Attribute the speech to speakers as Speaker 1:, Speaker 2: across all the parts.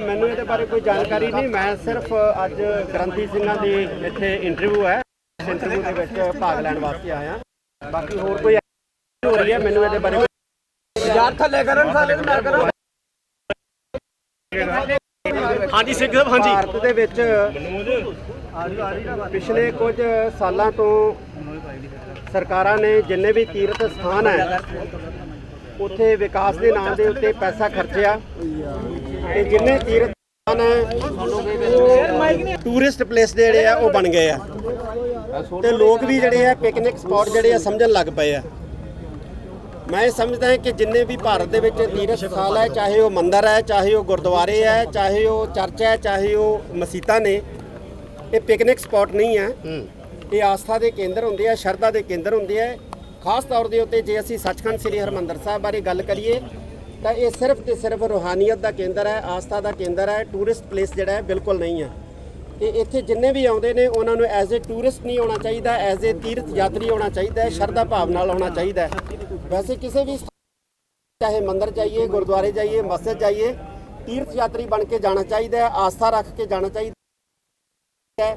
Speaker 1: ਮੈਨੂੰ ਇਹਦੇ ਬਾਰੇ ਕੋਈ ਜਾਣਕਾਰੀ ਨਹੀਂ। ਮੈਂ ਸਿਰਫ ਅੱਜ ਗ੍ਰੰਥੀ ਸਿੰਘਾਂ ਦੀ ਇੱਥੇ ਇੰਟਰਵਿਊ ਹੈ। ਇੰਟਰਵਿਊ ਦੇ ਵਿੱਚ ਭਾਗ ਲੈਣ ਵਾਸਤੇ ਆਇਆ। ਬਾਕੀ ਹੋਰ ਕੋਈ ਹੋ ਰਹੀ ਹੈ ਮੈਨੂੰ ਇਹਦੇ ਬਾਰੇ
Speaker 2: ਯਾਰ ਥੱਲੇ ਕਰਨ ਸਾਲੇ ਨੂੰ ਨਾ ਕਰੋ। ਹਾਂਜੀ ਸਿੰਘ ਸਾਹਿਬ ਹਾਂਜੀ।
Speaker 1: ਭਾਰਤ ਦੇ ਵਿੱਚ ਪਿਛਲੇ ਕੁਝ ਸਾਲਾਂ ਤੋਂ ਸਰਕਾਰਾਂ ਨੇ ਜਿੰਨੇ ਵੀ ਤੀਰਥ ਸਥਾਨ ਹੈ ਉੱਥੇ ਵਿਕਾਸ ਦੇ ਨਾਮ ਦੇ ਉੱਤੇ ਪੈਸਾ ਖਰਚਿਆ। ਤੇ ਜਿੰਨੇ ਤੀਰਥ ਸਥਾਨ ਹੈ ਟੂਰਿਸਟ ਪਲੇਸ ਜਿਹੜੇ ਆ ਉਹ ਬਣ ਗਏ ਆ। ਤੇ ਲੋਕ ਵੀ ਜਿਹੜੇ ਆ ਪਿਕਨਿਕ ਸਪੌਟ ਜਿਹੜੇ ਆ ਸਮਝਣ ਲੱਗ ਪਏ ਆ। ਮੈਂ ਇਹ ਸਮਝਦਾ ਹਾਂ ਕਿ ਜਿੰਨੇ ਵੀ ਭਾਰਤ ਦੇ ਵਿੱਚ ਤੀਰਥ ਸਥਾਨ ਹੈ ਚਾਹੇ ਉਹ ਮੰਦਿਰ ਹੈ ਚਾਹੇ ਉਹ ਗੁਰਦੁਆਰੇ ਹੈ ਚਾਹੇ ਉਹ ਚਰਚ ਹੈ ਚਾਹੇ ਉਹ ਮਸੀਤਾਂ ਨੇ ਇਹ ਪਿਕਨਿਕ ਸਪੌਟ ਨਹੀਂ ਹੈ। ਇਹ ਆਸਥਾ ਦੇ ਕੇਂਦਰ ਹੁੰਦੇ ਆ ਸ਼ਰਧਾ ਦੇ ਕੇਂਦਰ ਹੁੰਦੇ ਆ। ਖਾਸ ਤੌਰ ਦੇ ਉੱਤੇ ਜੇ ਅਸੀਂ ਸੱਚਖੰਡ ਸ੍ਰੀ ਹਰਮੰਦਰ ਸਾਹਿਬ ਬਾਰੇ ਗੱਲ ਕਰੀਏ ਤਾਂ ਇਹ ਸਿਰਫ ਤੇ ਸਿਰਫ ਰੂਹਾਨੀਅਤ ਦਾ ਕੇਂਦਰ ਹੈ, ਆਸਥਾ ਦਾ ਕੇਂਦਰ ਹੈ ਟੂਰਿਸਟ ਪਲੇਸ ਜਿਹੜਾ ਹੈ, ਬਿਲਕੁਲ ਨਹੀਂ ਹੈ। ਤੇ ਇੱਥੇ ਜਿੰਨੇ ਵੀ ਆਉਂਦੇ ਨੇ, ਉਹਨਾਂ ਨੂੰ ਐਜ਼ ਅ ਟੂਰਿਸਟ ਨਹੀਂ ਆਉਣਾ ਚਾਹੀਦਾ ਐਜ਼ ਅ ਤੀਰਥ ਯਾਤਰੀ ਆਉਣਾ ਚਾਹੀਦਾ ਹੈ, ਸ਼ਰਧਾ ਭਾਵ ਨਾਲ ਆਉਣਾ ਚਾਹੀਦਾ ਹੈ। ਵੈਸੇ ਕਿਸੇ ਵੀ ਚਾਹੇ ਮੰਦਰ ਜਾਈਏ, ਗੁਰਦੁਆਰੇ ਜਾਈਏ, ਮਸਜਿਦ ਜਾਈਏ ਤੀਰਥ ਯਾਤਰੀ ਬਣ ਕੇ ਜਾਣਾ ਚਾਹੀਦਾ ਹੈ, ਆਸਥਾ ਰੱਖ ਕੇ ਜਾਣਾ ਚਾਹੀਦਾ ਹੈ।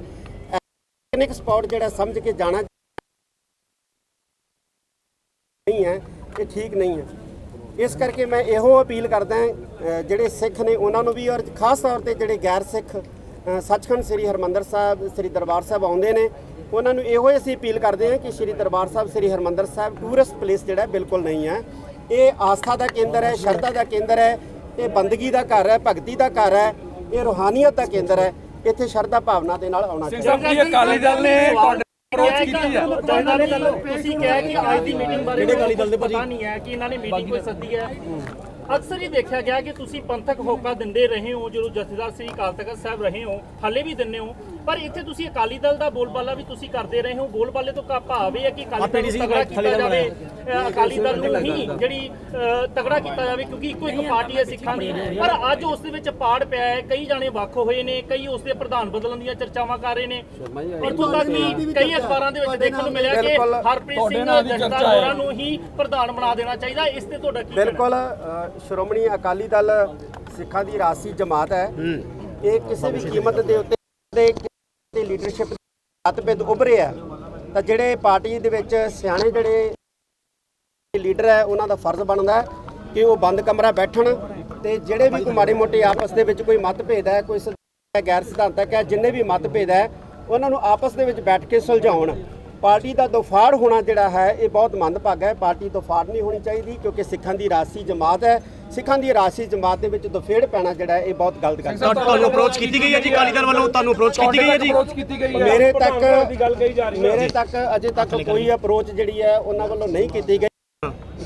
Speaker 1: ਪਿਕਨਿਕ ਸਪੌਟ ਜਿਹੜਾ ਸਮਝ ਕੇ ਜਾਣਾ ਨਹੀਂ ਹੈ, ਇਹ ਠੀਕ ਨਹੀਂ ਹੈ। ਇਸ ਕਰਕੇ ਮੈਂ ਇਹੋ ਅਪੀਲ ਕਰਦਾ ਜਿਹੜੇ ਸਿੱਖ ਨੇ ਉਹਨਾਂ ਨੂੰ ਵੀ ਔਰ ਖਾਸ ਤੌਰ ਤੇ ਜਿਹੜੇ ਗੈਰ ਸਿੱਖ ਸੱਚਖੰਡ ਸ੍ਰੀ ਹਰਮੰਦਰ ਸਾਹਿਬ ਸ੍ਰੀ ਦਰਬਾਰ ਸਾਹਿਬ ਆਉਂਦੇ ਨੇ ਉਹਨਾਂ ਨੂੰ ਇਹੋ ਹੀ ਅਸੀਂ ਅਪੀਲ ਕਰਦੇ ਹਾਂ ਕਿ ਸ੍ਰੀ ਦਰਬਾਰ ਸਾਹਿਬ ਸ੍ਰੀ ਹਰਮੰਦਰ ਸਾਹਿਬ ਟੂਰਿਸਟ ਪਲੇਸ ਜਿਹੜਾ ਬਿਲਕੁਲ ਨਹੀਂ ਹੈ। ਇਹ ਆਸਥਾ ਦਾ ਕੇਂਦਰ ਹੈ ਸ਼ਰਧਾ ਦਾ ਕੇਂਦਰ ਹੈ ਇਹ ਬੰਦਗੀ ਦਾ ਘਰ ਹੈ ਭਗਤੀ ਦਾ ਘਰ ਹੈ ਇਹ ਰੂਹਾਨੀਅਤ ਦਾ ਕੇਂਦਰ ਹੈ ਇੱਥੇ ਸ਼ਰਧਾ ਭਾਵਨਾ ਦੇ ਨਾਲ ਆਉਣਾ ਚਾਹੀਦਾ।
Speaker 2: ਸਾਹਿਬ ਕੀ ਅਕਾਲੀ ਦਲ ਨੇ ਤੁਹਾਡੇ ਅਪਰੋਚ ਕੀਤੀ ਆ।
Speaker 3: ਤੁਸੀਂ ਕਿਹਾ ਕਿ ਅੱਜ ਦੀ ਮੀਟਿੰਗ ਬਾਰੇ ਜਿਹੜੇ ਅਕਾਲੀ ਦਲ ਦੇ ਪਤਾ ਨਹੀਂ ਹੈ ਕਿ ਇਹਨਾਂ ਨੇ ਮੀਟਿੰਗ ਕੋਈ ਸੱਦੀ ਹੈ। ਅਕਸਰ ਹੀ ਦੇਖਿਆ ਗਿਆ ਕਿ ਤੁਸੀਂ ਪੰਥਕ ਹੋਕਾ ਦਿੰਦੇ ਰਹੇ ਹੋ ਜਦੋਂ ਜਥੇਦਾਰ ਸ੍ਰੀ ਅਕਾਲ ਤਖਤ ਸਾਹਿਬ ਰਹੇ ਹੋ ਹਾਲੇ ਵੀ ਦਿੰਦੇ ਹੋ। ਪਰ ਇੱਥੇ ਤੁਸੀਂ ਅਕਾਲੀ ਦਲ ਦਾ ਬੋਲਬਾਲਾ ਵੀ ਤੁਸੀਂ ਕਰਦੇ ਰਹੇ ਹੋ। ਬੋਲਬਾਲੇ ਤੋਂ ਕਾ ਭਾਵ ਇਹ ਹੈ ਕਿ ਅਕਾਲੀ ਦਲ ਨੂੰ ਤਗੜਾ ਕੀਤਾ ਜਾਵੇ। ਅਕਾਲੀ ਦਲ ਨੂੰ ਹੀ ਜਿਹੜੀ ਤਗੜਾ ਕੀਤਾ ਜਾਵੇ ਕਿਉਂਕਿ ਇੱਕੋ ਇੱਕ ਪਾਰਟੀ ਹੈ ਸਿੱਖਾਂ ਦੀ। ਪਰ ਅੱਜ ਉਸ ਦੇ ਵਿੱਚ ਪਾੜ ਪਿਆ ਹੈ। ਕਈ ਜਾਣੇ ਵੱਖ ਹੋਏ ਨੇ ਕਈ ਉਸ ਦੇ ਪ੍ਰਧਾਨ ਬਦਲਣ ਦੀਆਂ ਚਰਚਾਵਾਂ ਕਰ ਰਹੇ ਨੇ। ਇੱਥੋਂ ਤੱਕ ਕਿ ਕਈ ਅਖਬਾਰਾਂ ਦੇ ਵਿੱਚ ਦੇਖਣ ਨੂੰ ਮਿਲਿਆ ਕਿ। ਹਰਪ੍ਰੀਤ ਸਿੰਘ ਜਥੇਦਾਰ ਹੋਰਾਂ ਨੂੰ ਹੀ ਪ੍ਰਧਾਨ ਬਣਾ ਦੇਣਾ ਚਾਹੀਦਾ। ਇਸ ਤੇ ਤੁਹਾਡਾ ਕੀ?
Speaker 1: ਬਿਲਕੁਲ ਸ਼੍ਰੋਮਣੀ ਅਕਾਲੀ ਦਲ ਸਿੱਖਾਂ ਦੀ ਰਾਸੀ ਜਮਾਤ ਹੈ। ਇਹ ਕਿਸੇ ਵੀ ਕੀਮਤ ਦੇ ਉੱਤੇ ਦੇ ਲੀਡਰਸ਼ਿਪ ਮਤਭੇਦ ਉੱਭਰੇ ਆ ਤਾਂ ਜਿਹੜੇ ਪਾਰਟੀ ਦੇ ਵਿੱਚ ਸਿਆਣੇ ਜਿਹੜੇ ਲੀਡਰ ਹੈ ਉਹਨਾਂ ਦਾ ਫਰਜ਼ ਬਣਦਾ ਹੈ ਕਿ ਉਹ ਬੰਦ ਕਮਰਾ ਬੈਠਣ ਤੇ ਜਿਹੜੇ ਵੀ ਕੋਈ ਮਾੜੇ ਮੋਟੇ ਆਪਸ ਦੇ ਵਿੱਚ ਕੋਈ ਮਤਭੇਦ ਹੈ ਕੋਈ ਗੈਰ ਸਿਧਾਂਤਕ ਹੈ ਜਿੰਨੇ ਵੀ ਮਤਭੇਦ ਹੈ ਉਹਨਾਂ ਨੂੰ ਆਪਸ ਦੇ ਵਿੱਚ ਬੈਠ ਕੇ ਸੁਲਝਾਉਣ। ਪਾਰਟੀ ਦਾ ਦਫਾੜ ਹੋਣਾ ਜਿਹੜਾ ਹੈ ਇਹ ਬਹੁਤ ਮੰਦਭਾਗਾ ਹੈ। ਪਾਰਟੀ ਦਫਾੜ ਨਹੀਂ ਹੋਣੀ ਚਾਹੀਦੀ ਕਿਉਂਕਿ ਸਿੱਖਾਂ ਦੀ ਰਾਸੀ ਜਮਾਤ ਹੈ। ਸਿੱਖਾਂ ਦੀ ਰਾਸੀ ਜਮਾਤ ਦੇ ਵਿੱਚ ਦਫੇੜ ਪੈਣਾ ਜਿਹੜਾ ਹੈ ਇਹ ਬਹੁਤ ਗਲਤ ਗੱਲ ਹੈ।
Speaker 4: ਤੁਹਾਨੂੰ ਅਪਰੋਚ ਕੀਤੀ ਗਈ ਹੈ ਜੀ? ਦਲ ਵੱਲੋਂ ਤੁਹਾਨੂੰ ਅਪਰੋਚ ਕੀਤੀ ਗਈ ਹੈ ਜੀ?
Speaker 1: ਮੇਰੇ ਤੱਕ ਮੇਰੇ ਤੱਕ ਅਜੇ ਤੱਕ ਕੋਈ ਅਪਰੋਚ ਜਿਹੜੀ ਹੈ ਉਹਨਾਂ ਵੱਲੋਂ ਨਹੀਂ ਕੀਤੀ ਗਈ।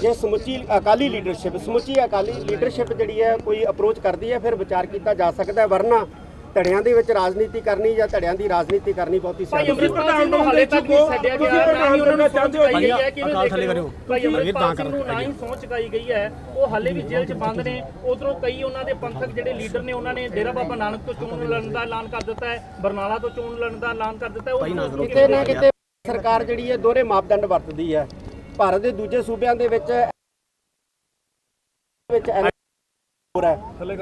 Speaker 1: ਜੇ ਸਮੁੱਚੀ ਅਕਾਲੀ ਲੀਡਰਸ਼ਿਪ ਸਮੁੱਚੀ ਅਕਾਲੀ ਲੀਡਰਸ਼ਿਪ ਜਿਹੜੀ ਹੈ ਕੋਈ ਅਪਰੋਚ ਕਰਦੀ ਹੈ ਫਿਰ ਵਿਚਾਰ ਕੀਤਾ ਜਾ ਸਕਦਾ ਹੈ। ਵਰਨਾ ਧੜਿਆਂ ਦੇ ਵਿੱਚ ਰਾਜਨੀਤੀ ਕਰਨੀ ਜਾਂ ਧੜਿਆਂ ਦੀ ਰਾਜਨੀਤੀ ਕਰਨੀ ਬਹੁਤੀ
Speaker 3: ਭਾਈ
Speaker 1: ਸਿਆਣੀ
Speaker 3: ਅੰਮ੍ਰਿਤਪਾਲ ਸਿੰਘ ਨੂੰ ਹਾਲੇ ਤੱਕ ਨਹੀਂ ਛੱਡਿਆ ਗਿਆ ਨਾ ਹੀ ਉਹਨਾਂ ਨੂੰ ਚਾਹੁੰਦੇ ਹੋ ਗਈ ਹੈ ਕਿ
Speaker 4: ਅਕਾਲ ਥੱਲੇ ਕਰਿਓ।
Speaker 3: ਭਾਈ ਅੰਮ੍ਰਿਤਪਾਲ ਸਿੰਘ ਨੂੰ ਨਾ ਹੀ ਸਹੁੰ ਚੁਕਾਈ ਗਈ ਹੈ ਉਹ ਹਾਲੇ ਵੀ ਜੇਲ੍ਹ 'ਚ ਬੰਦ ਨੇ ਉਧਰੋਂ ਕਈ ਉਹਨਾਂ ਦੇ ਪੰਥਕ ਜਿਹੜੇ ਲੀਡਰ ਨੇ ਉਹਨਾਂ ਨੇ ਡੇਰਾ ਬਾਬਾ ਨਾਨਕ ਤੋਂ ਚੋਣ ਲੜਨ ਦਾ ਐਲਾਨ ਕਰ ਦਿੱਤਾ ਹੈ ਬਰਨਾਲਾ ਤੋਂ ਚੋਣ ਲੜਨ ਦਾ ਐਲਾਨ ਕਰ ਦਿੱਤਾ ਹੈ ਉਹ
Speaker 1: ਕਿਤੇ ਨਾ ਕਿਤੇ ਸਰਕਾਰ ਜਿਹੜੀ ਹੈ ਦੋਹਰੇ ਮਾਪਦੰਡ ਵਰਤਦੀ ਹੈ। ਭਾਰਤ ਦੇ ਦੂਜੇ ਸੂਬਿਆਂ ਦੇ ਵਿੱਚ ਵਿੱਚ ਹੈ।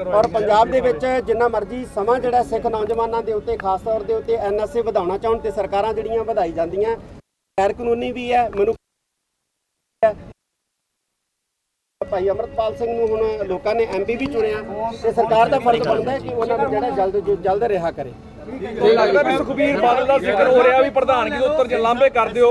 Speaker 1: ਔਰ ਪੰਜਾਬ ਦੇ ਵਿੱਚ ਜਿੰਨਾ ਮਰਜ਼ੀ ਸਮਾਂ ਜਿਹੜਾ ਸਿੱਖ ਨੌਜਵਾਨਾਂ ਦੇ ਉੱਤੇ ਖਾਸ ਤੌਰ ਦੇ ਉੱਤੇ ਐਨਐਸਏ ਵਧਾਉਣਾ ਚਾਹਣ ਤੇ ਸਰਕਾਰਾਂ ਜਿਹੜੀਆਂ ਵਧਾਈ ਜਾਂਦੀਆਂ ਗੈਰ ਕਾਨੂੰਨੀ ਵੀ ਹੈ ਮੈਨੂੰ ਭਾਈ ਅਮਰਤਪਾਲ ਸਿੰਘ ਨੂੰ ਹੁਣ ਲੋਕਾਂ ਨੇ ਐਮਪੀ ਵੀ ਚੁਣਿਆ ਤੇ ਸਰਕਾਰ ਦਾ ਫਰਜ਼ ਬਣਦਾ ਹੈ ਕਿ ਉਹਨਾਂ ਨੂੰ ਜਿਹੜਾ ਜਲਦ ਜਲਦ ਰਿਹਾ ਕਰੇ।
Speaker 2: ਲੱਗਦਾ ਵੀ ਸੁਖਬੀਰ ਬਾਦਲ ਦਾ ਜ਼ਿਕਰ ਹੋ ਰਿਹਾ ਵੀ ਪ੍ਰਧਾਨਗੀ ਤੋਂ ਉੱਤਰ ਲਾਂਭੇ ਕਰ ਦਿਓ।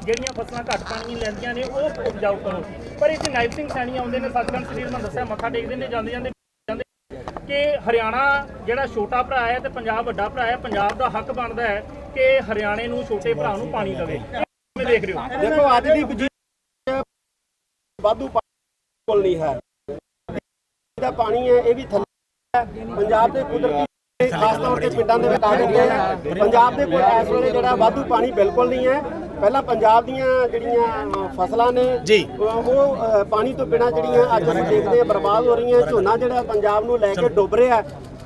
Speaker 3: ਜਿਹੜੀਆਂ ਫਸਲਾਂ ਘੱਟ ਪਾਣੀ ਲੈਂਦੀਆਂ ਨੇ, ਉਹ ਉਪਜਾਊ ਕਰੋ। ਪਰ ਇੱਥੇ ਨਾਇਬ ਸਿੰਘ ਸੈਣੀ ਆਉਂਦੇ ਨੇ, ਸੱਚਖੰਡ ਸ੍ਰੀ ਹਰਿਮੰਦਰ ਸਾਹਿਬ ਮੱਥਾ ਟੇਕਦੇ ਨੇ, ਜਾਂਦੇ ਜਾਂਦੇ ਕਿ ਹਰਿਆਣਾ ਜਿਹੜਾ ਛੋਟਾ ਭਰਾ ਹੈ ਤੇ ਪੰਜਾਬ ਵੱਡਾ ਭਰਾ ਹੈ, ਪੰਜਾਬ ਦਾ ਹੱਕ ਬਣਦਾ ਹੈ ਕਿ ਹਰਿਆਣੇ ਨੂੰ ਛੋਟੇ ਭਰਾ ਨੂੰ ਪਾਣੀ ਦੇਵੇ। ਕਿਵੇਂ ਦੇਖ ਰਹੇ ਹੋ।
Speaker 1: ਦੇਖੋ, ਅੱਜ ਦੀ ਵਜੀਦ ਵਾਧੂ ਕੋਲ ਨਹੀਂ ਹੈ। ਦਾ ਪਾਣੀ ਹੈ, ਇਹ ਵੀ ਥੱਲੇ ਪੰਜਾਬ ਦੇ ਕੁਦਰਤੀ ਖਾਸ ਤੌਰ ਤੇ ਪਿੰਡਾਂ ਦੇ ਵਿਕਾਸ ਜਿਹੜੇ ਆ ਪੰਜਾਬ ਦੇ ਕੋਲ ਇਸ ਵੇਲੇ ਜਿਹੜਾ ਵਾਧੂ ਪਾਣੀ ਬਿਲਕੁਲ ਨਹੀਂ ਹੈ। ਪਹਿਲਾਂ ਪੰਜਾਬ ਦੀਆਂ ਜਿਹੜੀਆਂ ਫਸਲਾਂ ਨੇ
Speaker 4: ਜੀ।
Speaker 1: ਉਹ ਪਾਣੀ ਤੋਂ ਬਿਨਾਂ ਜਿਹੜੀਆਂ ਅੱਜ ਅਸੀਂ ਦੇਖਦੇ ਹਾਂ ਬਰਬਾਦ ਹੋ ਰਹੀਆਂ ਝੋਨਾ ਜਿਹੜਾ ਪੰਜਾਬ ਨੂੰ ਲੈ ਕੇ ਡੁੱਬ ਰਿਹਾ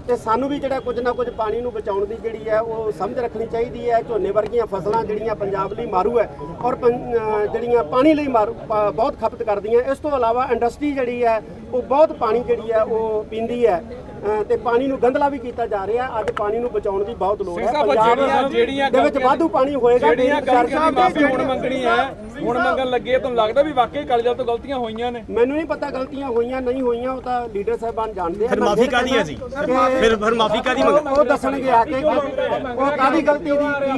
Speaker 1: ਤੇ ਸਾਨੂੰ ਵੀ ਜਿਹੜਾ ਕੁਝ ਨਾ ਕੁਝ ਪਾਣੀ ਨੂੰ ਬਚਾਉਣ ਦੀ ਜਿਹੜੀ ਹੈ ਉਹ ਸਮਝ ਰੱਖਣੀ ਚਾਹੀਦੀ ਹੈ ਝੋਨੇ ਵਰਗੀਆਂ ਫਸਲਾਂ ਜਿਹੜੀਆਂ ਪੰਜਾਬ ਲਈ ਮਾਰੂ ਹੈ ਔਰ ਜਿਹੜੀਆਂ ਪਾਣੀ ਲਈ ਮਾਰੂ ਬਹੁਤ ਖਪਤ ਕਰਦੀਆਂ ਇਸ ਤੋਂ ਇਲਾਵਾ ਇੰਡਸਟਰੀ ਜਿਹੜੀ ਹੈ ਉਹ ਬਹੁਤ ਪਾਣੀ ਜਿਹੜੀ ਹੈ ਉਹ ਪੀਂਦੀ ਹੈ ਤੇ ਪਾਣੀ ਨੂੰ ਗੰਧਲਾ ਵੀ ਕੀਤਾ ਜਾ ਰਿਹਾ। ਅੱਜ ਪਾਣੀ ਨੂੰ ਬਚਾਉਣ ਦੀ ਬਹੁਤ ਲੋੜ ਹੈ। ਪੰਜਾਬ ਦੇ ਵਿੱਚ ਵਾਧੂ ਪਾਣੀ ਹੋਏਗਾ
Speaker 2: ਜਿਹੜੀਆਂ ਗਲਤੀਆਂ ਮਾਫੀ ਹੁਣ ਮੰਗਣੀ ਹੈ ਹੁਣ ਮੰਗਣ ਲੱਗੇ ਤੁਹਾਨੂੰ ਲੱਗਦਾ ਵੀ ਵਾਕਈ ਅਕਾਲੀ ਦਲ ਤੋਂ ਗਲਤੀਆਂ ਹੋਈਆਂ ਨੇ?
Speaker 1: ਮੈਨੂੰ ਨਹੀਂ ਪਤਾ ਗਲਤੀਆਂ ਹੋਈਆਂ ਨਹੀਂ ਹੋਈਆਂ ਉਹ ਤਾਂ ਲੀਡਰ ਸਾਹਿਬਾਨ ਜਾਣਦੇ ਆ।
Speaker 4: ਫਿਰ ਮਾਫ਼ੀ ਕਾਹਦੀ ਹੈ ਜੀ? ਫਿਰ- ਫਿਰ ਮਾਫ਼ੀ
Speaker 1: ਉਹ-
Speaker 4: ਮੰਗ-
Speaker 1: ਉਹ ਦੱਸਣਗੇ ਆ ਕਿ ਉਹ ਕਾਦੀ ਗਲਤੀ ਦੀ